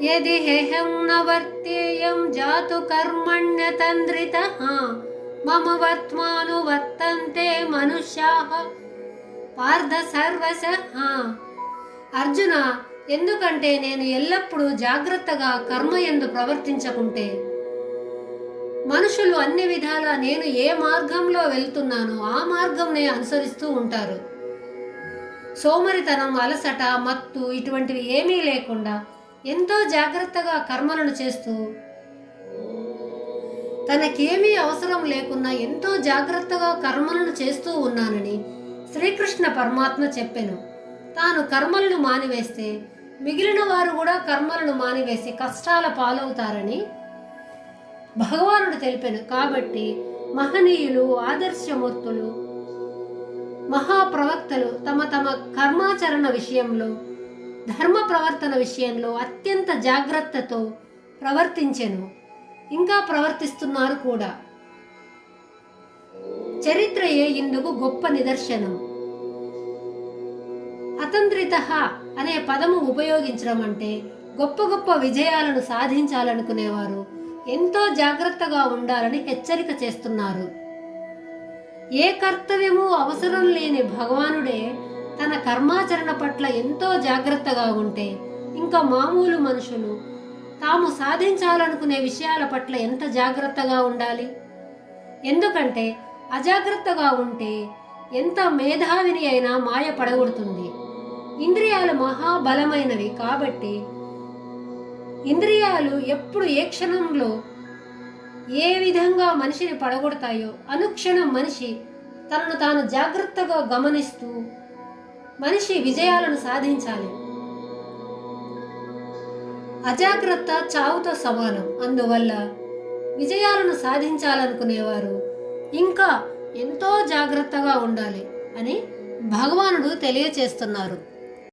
यदि हेहं न వర్తేయం जातु कर्मण्यतन्द्रितः మమ वर्त्मानुवर्तन्ते వర్తంతే పార్థ సర్వశ అర్జున ఎందుకంటే నేను ఎల్లప్పుడూ జాగ్రత్తగా కర్మ ఎందు ప్రవర్తించకుంటే మనుషులు అన్ని విధాలా నేను ఏ మార్గంలో వెళ్తున్నానో ఆ మార్గంనే అనుసరిస్తూ ఉంటారు. సోమరితనం అలసట మత్తు ఇటువంటివి ఏమీ లేకుండా ఎంతో జాగ్రత్తగా కర్మలను చేస్తూ తనకేమీ అవసరం లేకున్నా ఎంతో జాగ్రత్తగా కర్మలను చేస్తూ ఉన్నానని శ్రీకృష్ణ పరమాత్మ చెప్పెను. తాను కర్మలను మానివేస్తే మిగిలిన వారు కూడా కర్మలను మానివేసి కష్టాల పాలవుతారని భగవానుడు తెలిపాను. కాబట్టి మహనీయులు ఆదర్శమూర్తులు మహాప్రవక్తలు తమ తమ కర్మాచరణ విషయంలో ధర్మ ప్రవర్తన విషయంలో అత్యంత జాగ్రత్తతో ప్రవర్తించెను. ఇంకా ప్రవర్తిస్తున్నారు కూడా. చరిత్రయే ఇందుకు గొప్ప నిదర్శనం. అతంత్రిత అనే పదము ఉపయోగించడం అంటే గొప్ప గొప్ప విజయాలను సాధించాలనుకునేవారు ఎంతో జాగ్రత్తగా ఉండాలని హెచ్చరిక చేస్తున్నారు. ఏ కర్తవ్యము అవసరం లేని భగవానుడే తన కర్మాచరణ పట్ల ఎంతో జాగ్రత్తగా ఉంటే ఇంకా మామూలు మనుషులు తాము సాధించాలనుకునే విషయాల పట్ల ఎంత జాగ్రత్తగా ఉండాలి? ఎందుకంటే అజాగ్రత్తగా ఉంటే ఎంత మేధావిని అయినా మాయ పడగొడుతుంది. ఇంద్రియాలు మహాబలమైనవి కాబట్టి ఇంద్రియాలు ఎప్పుడు ఏ క్షణంలో ఏ విధంగా మనిషిని పడగొడతాయో అనుక్షణం మనిషి తనను తాను జాగ్రత్తగా గమనిస్తూ మనిషి విజయాలను సాధించాలి. అజాగ్రత్త చావుతో సమానం. అందువల్ల విజయాలను సాధించాలనుకునేవారు ఇంకా ఎంతో జాగ్రత్తగా ఉండాలి అని భగవానుడు తెలియచేస్తున్నారు.